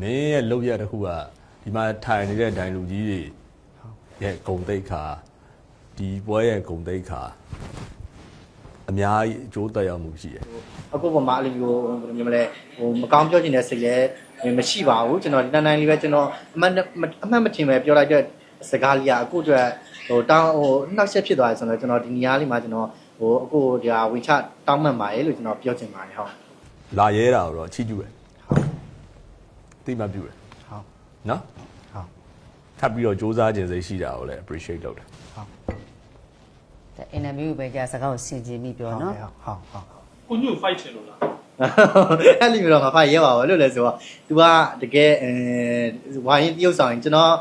မင်းရဲ့လောက်ရတစ်ခုကဒီမှာထိုင်နေတဲ့ဒိုင်လူကြီးတွေရဲ့ဂုံတိတ်ခါဒီပွဲရဲ့ဂုံတိတ်ခါအများကြီးအကျိုးသက်ရောက်မှုရှိတယ်အခုပေါ်မှာအဲ့လိုမျိုးဘယ်လိုမျိုးမလဲဟိုမကောင်းပြောချင်တဲ့စိတ်လည်းမရှိပါဘူးကျွန်တော်ဒီတိုင်းတိုင်းလေးပဲကျွန်တော်အမှန်အမှန်မထင်ပဲပြောလိုက်တဲ့စကားလေးကအခုအတွက်ဟိုတောင်းဟိုနှောက်ရက်ဖြစ်သွားတယ်ဆိုတော့ကျွန်တော်ဒီနေရာလေးမှာကျွန်တော်ဟိုအခုဒီဟာဝင်ချတောင်းမှန်ပါတယ်လို့ကျွန်တော်ပြောချင်ပါတယ်ဟုတ်လာရဲတာကိုတော့ချီးကျူးတယ် တိမှတ်ပြုတယ်ဟုတ်နော်ဟုတ်ထပ်ပြီးတော့စူးစမ်းခြင်းစိတ်ရှိတာကိုလည်း appreciate လုပ်တယ်ဒါအင်တာဗျူးပဲကြာစကားကိုဆင်ခြင်ပြီးပြောနော်ဟုတ်ဟုတ်ဟုတ်ကိုညို့ fight ချင်လို့လားအဲ့လိုမျိုးတော့မဖတ်ရဲပါဘူးလို့လဲဆိုတော့ तू ကတကယ်အဲဝိုင်းတရုပ်ဆောင်ရင်ကျွန်တော်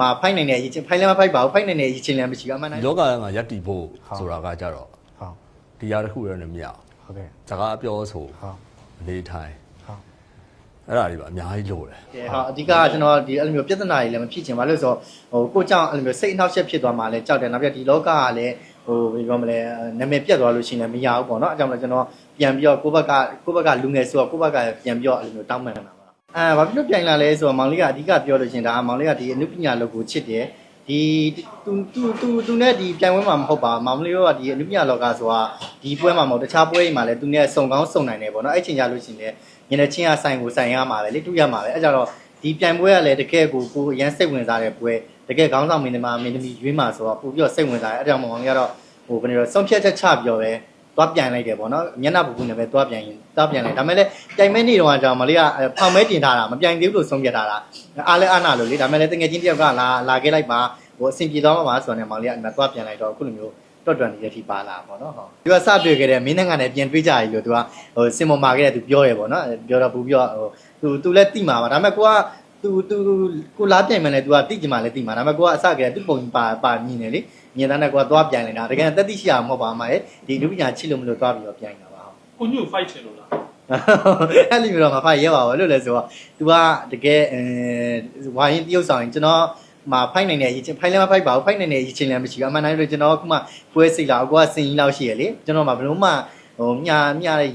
မှာဖိုက်နိုင်တဲ့အရေးချင်းဖိုက်လည်းမဖိုက်ပါဘူးဖိုက်နိုင်တဲ့အရေးချင်းလည်းမရှိဘူးအမှန်တဒီမ်းလောကထဲမှာယက်တီဖို့ဆိုတာကကြတော့ဟုတ်ဒီရားတစ်ခုရနဲ့မရအောင်ဟုတ်ကဲ့စကားပြောဆိုဟုတ်အနေထိုင်ဟုတ် အဲ့ဒါတွေပါအများကြီးလိုတယ်ကဲဟုတ်အဓိကကကျွန်တော်ဒီအဲ့လိုမျိုးပြဿနာတွေလည်းမဖြစ်ချင်ပါလို့ဆိုတော့ဟိုကိုကြောင့်အဲ့လိုမျိုးစိတ်အနှောက်အယှက်ဖြစ်သွားမှလည်းကြောက်တယ်နောက်ပြဒီလောကကလည်းဟိုဘယ်ပြောမလဲနာမည်ပြတ်သွားလို့ရှိရင်လည်းမရဘူးပေါ့နော်အဲကြောင့်လည်းကျွန်တော်ပြန်ပြီးတော့ကိုယ့်ဘက်ကကိုယ့်ဘက်ကလူငယ်ဆိုတော့ကိုယ့်ဘက်ကပြန်ပြီးတော့အဲ့လိုမျိုးတောင်းပန်နေတာပါအဲဘာဖြစ်လို့ပြန်လာလဲဆိုတော့မောင်လေးကအဓိကပြောလို့ရှိရင်ဒါမောင်လေးကဒီအနုပညာလောကကိုချစ်တယ်ဒီသူသူသူသူနဲ့ဒီပြိုင်ပွဲမှာမဟုတ်ပါမောင်လေးရောကဒီအနုပညာလောကဆိုတာဒီပွဲမှာမဟုတ်တခြားပွဲတွေမှာလည်းသူနဲ့စုံကောင်းစုံနိုင်တယ်ပေါ့နော်အဲ့ချိန်ကြလို့ရှိရင်လည်း ညနေချင်းကဆိုင်ကိုဆိုင်ရမှာပဲလေတူရမှာပဲအဲ့ကြတော့ဒီပြိုင်ပွဲကလည်းတကယ်ကိုကိုအရန်စိတ်ဝင်စားတဲ့ပွဲတကယ်ခေါင်းဆောင်မင်းသမီးမင်းသမီးရွေးမှာဆိုတော့ပို့ပြီးတော့စိတ်ဝင်စားတယ်အဲ့ဒါကြောင့်မောင်ကြီးကတော့ဟိုဘယ်လိုလဲဆုံးဖြတ်ချက်ချပြီးတော့ပဲသွားပြန်လိုက်တယ်ပေါ့နော်မျက်နှာပူပူနဲ့ပဲသွားပြန်ရင်သွားပြန်လိုက်ဒါမဲ့လည်းပြိုင်မဲနေတော့ကကြောင့်မလေးကဖောင်မဲတင်ထားတာမပြိုင်သေးဘူးလို့ဆုံးဖြတ်ထားတာအားလဲအားနာလို့လေဒါမဲ့လည်းတကယ်ချင်းတယောက်ကလာလာခဲ့လိုက်ပါဟိုအဆင်ပြေသွားမှာပါဆိုတော့မောင်လေးကအဲ့မှာသွားပြန်လိုက်တော့အခုလိုမျိုး တော်တော်နေရထိပါလာပေါ့နော်ဟုတ်သူကစတွေ့ခဲ့တဲ့မင်းနဲ့ငါနဲ့ပြန်တွေ့ကြရည်လို့သူကဟိုစင်မမာခဲ့တဲ့သူပြောရယ်ပေါ့နော်ပြောတော့ဘူးပြောဟိုသူသူလည်းတိမာပါဒါပေမဲ့ကိုကသူသူကိုလားပြိုင်မှန်းလဲ तू ကတိကျင်မှလဲတိမှာဒါပေမဲ့ကိုကအစကတည်းကသူ့ပုံပါပါမြင်တယ်လေမြင်တဲ့နဲ့ကိုကသွားပြိုင်နေတာတကယ်တက်တိရှိရမှာမဟုတ်ပါမှာလေဒီလူပညာချစ်လို့မလို့သွားပြီးတော့ပြိုင်တာပါဟုတ်ကိုညို့ fight ချင်လို့လားအဲ့လိုမျိုးတော့မဖိုက်ရပါဘူးလို့လဲဆိုတော့ तू ကတကယ်အဲဝိုင်းတရုပ်ဆောင်ကျွန်တော် မှာဖိုက်နိုင်တဲ့အရေးချင်းဖိုက်လည်းမဖိုက်ပါဘူးဖိုက်နိုင်တဲ့အရေးချင်းလည်းမရှိဘူးအမှန်တိုင်းလို့ကျွန်တော်ကမှပွဲစိတ်လာကိုကစင်ကြီးလောက်ရှိရလေကျွန်တော်မှဘယ်လို့မှဟိုမြာမြတဲ့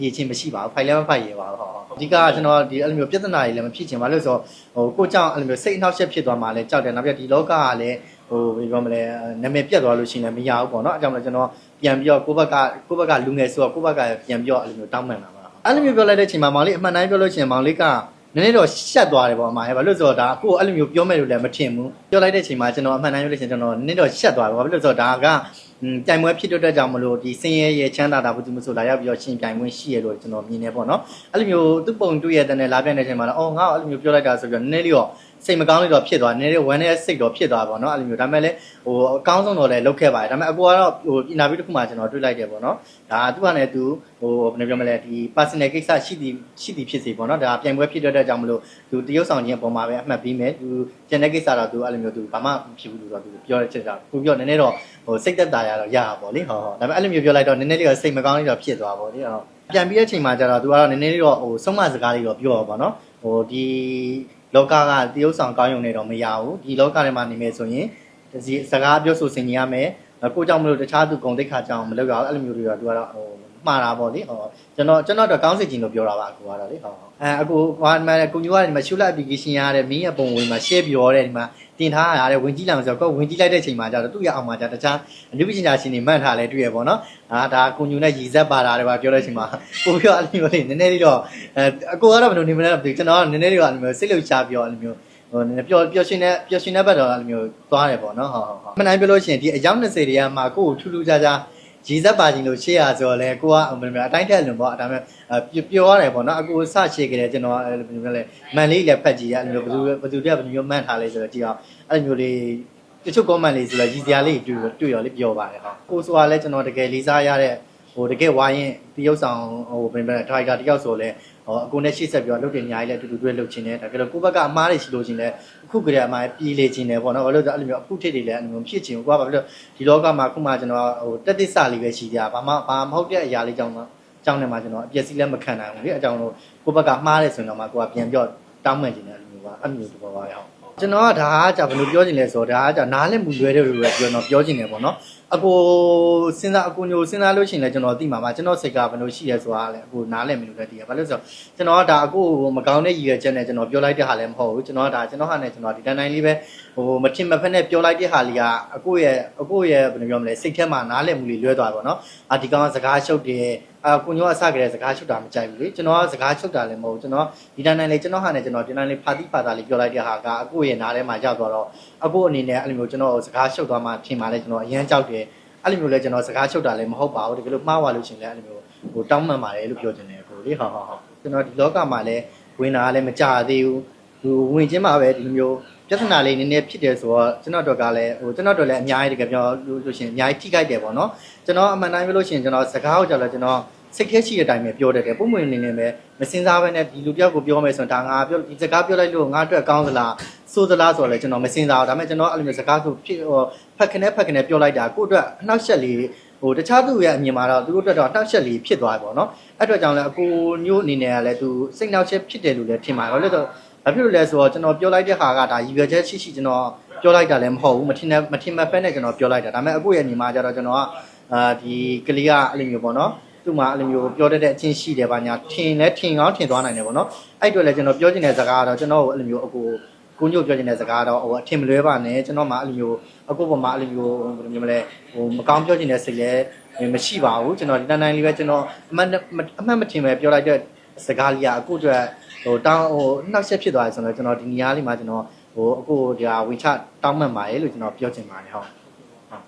ရေးချင်းမရှိပါဘူးဖိုက်လည်းမဖိုက်ရပါဘူးဟုတ်အဓိကကျွန်တော်ဒီအဲ့လိုမျိုးပြဿနာတွေလည်းမဖြစ်ချင်ပါလို့ဆိုတော့ဟိုကိုကြောင့်အဲ့လိုမျိုးစိတ်အနှောက်အယှက်ဖြစ်သွားမှလည်းကြောက်တယ်နောက်ပြဒီလောကကလည်းဟိုဘယ်ပြောမလဲနာမည်ပြတ်သွားလို့ရှိရင်လည်းမရဘူးပေါ့နော်အဲကြောင့်လည်းကျွန်တော်ပြန်ပြီးတော့ကိုယ့်ဘက်ကကိုယ့်ဘက်ကလူငယ်ဆိုတော့ကိုယ့်ဘက်ကပြန်ပြီးတော့အဲ့လိုမျိုးတောင်းပန်တာပါအဲ့လိုမျိုးပြောလိုက်တဲ့အချိန်မှာမောင်လေးအမှန်တိုင်းပြောလို့ရှိရင်မောင်လေးက နည်းနည်းတော့ရှက်သွားတယ်ပေါ့အမရဲ့ဘာလို့လဲဆိုတော့ဒါကိုယ်အဲ့လိုမျိုးပြောမယ်လို့လည်းမထင်ဘူးပြောလိုက်တဲ့အချိန်မှာကျွန်တော်အမှန်တိုင်းပြောလို့ရှိရင်ကျွန်တော်နည်းနည်းတော့ရှက်သွားတယ်ဘာလို့လဲဆိုတော့ဒါကอืม ပြိုင်ပွဲဖြစ်တဲ့အတွက်ကြောင့်မလို့ဒီစင်ရဲရဲချမ်းသာတာဘာလို့မဆိုလာရောက်ပြီးတော့ရှင်ပြိုင်ပွဲရှိရလို့ကျွန်တော်မြင်နေပေါ့နော်အဲ့လိုမျိုးသူ့ပုံတွေ့ရတဲ့နဲ့လာပြန်တဲ့အချိန်မှာလည်းအော်ငါ့အဲ့လိုမျိုးပြောလိုက်တာဆိုပြီးတော့နည်းနည်းလေးတော့စိတ်မကောင်းလေးတော့ဖြစ်သွားနည်းနည်းလေးဝမ်းနဲ့စိတ်တော့ဖြစ်သွားပါတော့အဲ့လိုမျိုးဒါပေမဲ့လည်းဟိုအကောင်းဆုံးတော့လည်းလုပ်ခဲ့ပါတယ်ဒါပေမဲ့အကူကတော့ဟိုအင်တာဗျူးတစ်ခုမှကျွန်တော်တွေ့လိုက်တယ်ပေါ့နော်ဒါသူကလည်းသူဟိုဘယ်လိုပြောမလဲဒီ personal ကိစ္စရှိသည်ရှိသည်ဖြစ်စေပေါ့နော်ဒါပြိုင်ပွဲဖြစ်တဲ့အတွက်ကြောင့်မလို့သူတရုပ်ဆောင်ခြင်းအပေါ်မှာပဲအမှတ်ပြီးမယ်သူကျန်တဲ့ကိစ္စတော့သူအဲ့လိုမျိုးသူဘာမှမဖြစ်ဘူးလို့တော့သူပြောတဲ့ချက်ကြောင့်သူပြောနည်းနည်းတော့ဟို စိတ်သက်သာရတော့ရတာပေါ့လေဟောဟောဒါပေမဲ့အဲ့လိုမျိုးပြောလိုက်တော့နည်းနည်းလေးတော့စိတ်မကောင်းလေးတော့ဖြစ်သွားပါလေဟောပြန်ပြီးတဲ့အချိန်မှာကျတော့သူကတော့နည်းနည်းလေးတော့ဟိုဆုံးမစကားလေးတော့ပြောတော့ပေါ့နော်ဟိုဒီလောကကတရုပ်ဆောင်ကောင်းရုံနဲ့တော့မရဘူးဒီလောကထဲမှာနေမယ်ဆိုရင်ဒီစကားပြောဆိုဆင်ញရမယ်ကိုကြောင့်မလို့တခြားသူဂုံတိတ်ခါကြောင့်မလုပ်ရအောင်အဲ့လိုမျိုးတွေတော့သူကတော့ဟိုမှားတာပေါ့လေဟောကျွန်တော်ကျွန်တော်တော့ကောင်းစိတ်ချင်းလို့ပြောတာပါအကူကတော့လေဟောအဲအကူဟိုမှာကိုညိုကဒီမှာရှုလက် application ရတဲ့မင်းရဲ့ပုံဝင်မှာ share ပြောတဲ့ဒီမှာ တင်ထားရတဲ့ဝင်ကြည့်လိုက်ဆိုတော့ကိုဝင်ကြည့်လိုက်တဲ့အချိန်မှာကျတော့သူ့ရအောင်မှာကျတခြားအနုပညာရှင်တွေမှတ်ထားလဲတွေ့ရပေါ့နော်အာဒါကိုညိုနဲ့ရည်ဆက်ပါတာတွေပါပြောတဲ့အချိန်မှာပို့ပြောအဲ့လိုမျိုးလေးနည်းနည်းလေးတော့အဲအကူကတော့ဘယ်လိုနေမလဲတော့ကျွန်တော်ကနည်းနည်းလေးတော့အဲ့လိုမျိုးစိတ်လှုပ်ရှားပြောအဲ့လိုမျိုးဟိုနည်းနည်းပျော်ပျော်ရှင်တဲ့ပျော်ရှင်တဲ့ဘက်တော့အဲ့လိုမျိုးသွားတယ်ပေါ့နော်ဟုတ်ဟုတ်ဟုတ်မနိုင်ပြောလို့ရှိရင်ဒီအယောက်20တွေကမှကိုယ့်ကိုထူးထူးခြားခြား ရည်ဆက်ပါခြင်းလို့ရှေ့ရဆိုတော့လေကိုကဘယ်လိုမျိုးအတိုင်းထက်လွန်ပေါ့ဒါပေမဲ့ပြောရတယ်ပေါ့နော်အကူစရှေ့ကြတယ်ကျွန်တော်အဲ့လိုမျိုးလဲမန်လေးလည်းဖတ်ကြည့်ရအဲ့လိုမျိုးဘယ်သူဘယ်သူတည်းဘယ်လိုမျိုးမှန်းထားလဲဆိုတော့ကြည့်အောင်အဲ့လိုမျိုးလေးတချို့ comment လေးဆိုတော့ရည်စရာလေးတွေ့တွေ့ရောလေးပြောပါတယ်ဟုတ်ကိုဆိုတာလဲကျွန်တော်တကယ်လေးစားရတဲ့ ဟိုတကယ်ဝိုင်းရင်ဒီရုပ်ဆောင်ဟိုဘယ်ဘယ်ဒါရိုက်တာတယောက်ဆိုလဲဟိုအကိုနဲ့ရှေ့ဆက်ပြီးတော့လုပ်တယ်အများကြီးလဲအတူတူတွဲလုပ်ချင်တယ်ဒါကြလို့ကိုယ့်ဘက်ကအမားတွေရှိလို့ချင်လဲအခုကတည်းကအမားပြေးလေချင်တယ်ပေါ့နော်ဘာလို့လဲအဲ့လိုမျိုးအခုထစ်တွေလဲအဲ့လိုမျိုးဖြစ်ချင်ဘူးကွာဘာဖြစ်လို့ဒီလောကမှာခုမှကျွန်တော်ဟိုတက်သစ်စလေးပဲရှိကြဘာမှဘာမဟုတ်တဲ့အရာလေးကြောင့်တော့ကြောင်းနေမှာကျွန်တော်အပျက်စီးလည်းမခံနိုင်ဘူးလေအကြောင်းလို့ကိုယ့်ဘက်ကမှားတယ်ဆိုရင်တော့မှကိုကပြန်ပြောတောင်းမှန်ချင်တယ်အဲ့လိုမျိုးပါအဲ့လိုမျိုးတော့ပါရအောင်ကျွန်တော်ကဒါကကြာဘယ်လိုပြောချင်လဲဆိုတော့ဒါကကြာနားလည်းမူလွဲတယ်လို့ပဲကျွန်တော်ပြောချင်တယ်ပေါ့နော် အကိုစဉ်းစားအကိုညိုစဉ်းစားလို့ရှိရင်လည်းကျွန်တော်သိမှာပါကျွန်တော်စိတ်ကဘယ်လိုရှိရဲဆိုတာလည်းအကိုနားလည်းမလို့လည်းသိရဘာလို့လဲဆိုတော့ကျွန်တော်ကဒါအကိုမကောင်းတဲ့ရည်ရွယ်ချက်နဲ့ကျွန်တော်ပြောလိုက်တဲ့ဟာလည်းမဟုတ်ဘူးကျွန်တော်ကဒါကျွန်တော်ဟာနဲ့ကျွန်တော်ဒီတန်းတိုင်းလေးပဲဟိုမထင်မဖက်နဲ့ပြောလိုက်တဲ့ဟာလေးကအကိုရဲ့အကိုရဲ့ဘယ်လိုပြောမလဲစိတ်ထဲမှာနားလည်းမူလေးလွဲသွားပါတော့အာဒီကောင်ကစကားရှုပ်တယ်အာကိုညိုကအစကတည်းကစကားရှုပ်တာမကြိုက်ဘူးလေကျွန်တော်ကစကားရှုပ်တာလည်းမဟုတ်ဘူးကျွန်တော်ဒီတန်းတိုင်းလေးကျွန်တော်ဟာနဲ့ကျွန်တော်ဒီတန်းလေးဖာတိဖာတာလေးပြောလိုက်တဲ့ဟာကအကိုရဲ့နားထဲမှာရောက်သွားတော့အကိုအနေနဲ့အဲ့လိုမျိုးကျွန်တော်စကားရှုပ်သွားမှထင်ပါလေကျွန်တော်အရန်ကြောက်တယ် အဲ့လိုမျိုးလဲကျွန်တော်စကားရှုပ်တာလည်းမဟုတ်ပါဘူးတကယ်လို့မှားသွားလို့ရှိရင်လည်းအဲ့လိုမျိုးဟိုတောင်းမှန်ပါတယ်လို့ပြောချင်တယ်ကိုလေဟုတ်ဟုတ်ဟုတ်ကျွန်တော်ဒီလောကမှာလည်းဝင်တာလည်းမကြသေးဘူးဟိုဝင်ချင်းမှာပဲဒီလိုမျိုးပြဿနာလေးနည်းနည်းဖြစ်တယ်ဆိုတော့ကျွန်တော်တို့ကလည်းဟိုကျွန်တော်တို့လည်းအများကြီးတကယ်ပြောလို့လို့ရှိရင်အများကြီးထိခိုက်တယ်ပေါ့နော်ကျွန်တော်အမှန်တိုင်းပြောလို့ရှိရင်ကျွန်တော်စကားကိုကြောက်လဲကျွန်တော် စိတ်ထဲရှိတဲ့အတိုင်းပဲပြောတတ်တယ်ပုံမှန်အနေနဲ့ပဲမစင်စားဘဲနဲ့ဒီလူတယောက်ကိုပြောမယ်ဆိုရင်ဒါငါပြောဒီစကားပြောလိုက်လို့ငါအတွက်ကောင်းသလားဆိုသလားဆိုတော့လေကျွန်တော်မစင်စားဘူးဒါပေမဲ့ကျွန်တော်အဲ့လိုမျိုးစကားဆိုဖြစ်ဟိုဖက်ခနဲ့ဖက်ခနဲ့ပြောလိုက်တာကိုယ့်အတွက်အနှောက်အယှက်လေးဟိုတခြားသူရဲ့အမြင်မှာတော့သူတို့အတွက်တော့အနှောက်အယှက်လေးဖြစ်သွားပြီပေါ့နော်အဲ့အတွက်ကြောင့်လည်းအကိုမျိုးအနေနဲ့ကလည်းသူစိတ်နှောက်ယှက်ဖြစ်တယ်လို့လည်းထင်ပါတယ်ဘာလို့လဲဆိုတော့ဘာဖြစ်လို့လဲဆိုတော့ကျွန်တော်ပြောလိုက်တဲ့ဟာကဒါရည်ရွယ်ချက်ရှိရှိကျွန်တော်ပြောလိုက်တာလည်းမဟုတ်ဘူးမထင်နဲ့မထင်မဲ့ဖက်နဲ့ကျွန်တော်ပြောလိုက်တာဒါပေမဲ့အကိုရဲ့ညီမကျတော့ကျွန်တော်ကအာဒီကလေးကအဲ့လိုမျိုးပေါ့နော် သူ့မှာအဲ့လိုမျိုးပြောတတ်တဲ့အချင်းရှိတယ်ပါညာထင်လဲထင်ကောင်းထင်သွားနိုင်တယ်ပေါ့နော်အဲ့အတွက်လည်းကျွန်တော်ပြောချင်တဲ့စကားကတော့ကျွန်တော်ကိုအဲ့လိုမျိုးအကိုကိုညို့ပြောချင်တဲ့စကားတော့ဟိုအထင်မလွဲပါနဲ့ကျွန်တော်မှအဲ့လိုမျိုးအခုပေါ်မှာအဲ့လိုမျိုးဘယ်လိုမျိုးမလဲဟိုမကောင်းပြောချင်တဲ့စိတ်လည်းမရှိပါဘူးကျွန်တော်ဒီတိုင်းတိုင်းလေးပဲကျွန်တော်အမှန်အမှန်မထင်ပဲပြောလိုက်တဲ့စကားလေးကအခုအတွက်ဟိုတောင်းဟိုနှောက်ယှက်ဖြစ်သွားတယ်ဆိုတော့ကျွန်တော်ဒီနေရာလေးမှာကျွန်တော်ဟိုအခုဒီဟာဝင်ချတောင်းမှန်ပါတယ်လို့ကျွန်တော်ပြောချင်ပါတယ်ဟုတ်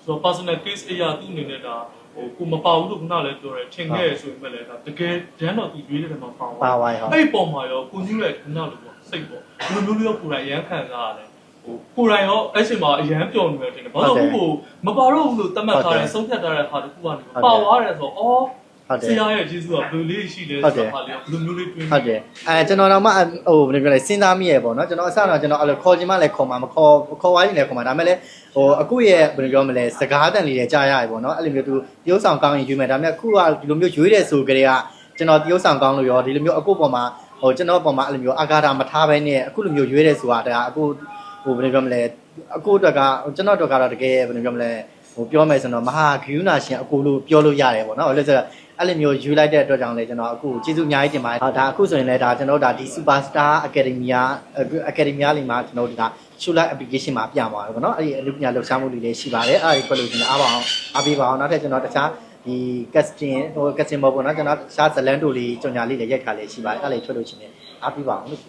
ဆိုတော့ personal case အရာသူ့အနေနဲ့ဒါဟိုကိုမပါဘူးလို့ခုနလည်းပြောတယ်ထင်ခဲ့ရဆိုရင်ပဲလေဒါတကယ်တန်းတော့သူရွေးတဲ့နေရာမှာပါပါပါဟုတ်အဲ့ဒီပုံမှာရောကိုကြီးရဲ့ခုနလိုပေါ့စိတ်ပေါ့ဘယ်လိုမျိုးလေးရောကိုယ်တိုင်ရမ်းခံစားရတယ်ဟိုကိုယ်တိုင်ရောအဲ့ချိန်မှာအရန်ပျော်နေတယ်တင်တယ်ဘာလို့အခုကိုမပါတော့ဘူးလို့သတ်မှတ်ထားတယ်ဆုံးဖြတ်ထားတဲ့ဟာတခုကနေပါသွားတယ်ဆိုတော့အော် ဟုတ်တဆယ်ရာရဲ့ကျေးဇူးကဘယ်လိုလေးရှိလဲဟုတ်တယ်ဆိုတာလေးဘယ်လိုမျိုးလေးတွင်းဟုတ်တယ်အဲကျွန်တော်တော့မှဟိုဘယ်လိုပြောလဲစဉ်းစားမိရပေါ့နော်ကျွန်တော်အစတော့ကျွန်တော်အဲ့လိုခေါ်ချင်မှလည်းခေါ်မှာမခေါ်ခေါ်ဝိုင်းရင်လည်းခေါ်မှာဒါပေမဲ့လည်းဟိုအခုရဲ့ဘယ်လိုပြောမလဲစကားတန်လေးတွေကြားရတယ်ပေါ့နော်အဲ့လိုမျိုးသူတရုပ်ဆောင်ကောင်းရင်ယူမယ်ဒါပေမဲ့အခုကဒီလိုမျိုးရွေးတယ်ဆိုကြတဲ့ကကျွန်တော်တရုပ်ဆောင်ကောင်းလို့ရောဒီလိုမျိုးအခုပေါ်မှာဟိုကျွန်တော်ပေါ်မှာအဲ့လိုမျိုးအာဃာတမထားဘဲနဲ့အခုလိုမျိုးရွေးတယ်ဆိုတာဒါအခုဟိုဘယ်လိုပြောမလဲအခုအတွက်ကကျွန်တော်အတွက်ကတော့တကယ်ဘယ်လိုပြောမလဲဟိုပြောမယ်ဆိုတော့မဟာဂယူနာရှင်အကူလို့ပြောလို့ရတယ်ပေါ့နော်အဲ့လိုဆိုတော့ အဲ့လိုမျိုးယူလိုက်တဲ့အတွက်ကြောင့်လည်းကျွန်တော်အခုကျေးဇူးအများကြီးတင်ပါတယ်။ဒါအခုဆိုရင်လည်းဒါကျွန်တော်ဒါဒီ Superstar Academia Academia လေးမှာကျွန်တော်ဒီက Shula application မှာပြမှာပါပေါ့နော်။အဲ့ဒီအလုပ်ပညာလှူရှားမှုတွေလည်းရှိပါတယ်။အဲ့ဒီခွက်လို့ရှင်အားပါအောင်အားပေးပါအောင်။နောက်ထပ်ကျွန်တော်တခြားဒီ casting ဟို casting ပေါ့ပေါ့နော်ကျွန်တော်တခြားဇလန်တို့လေးကြော်ညာလေးလည်းရိုက်ထားလေးရှိပါတယ်။အဲ့ဒါလေးထွက်လို့ရှင်လည်းအားပေးပါအောင်လို့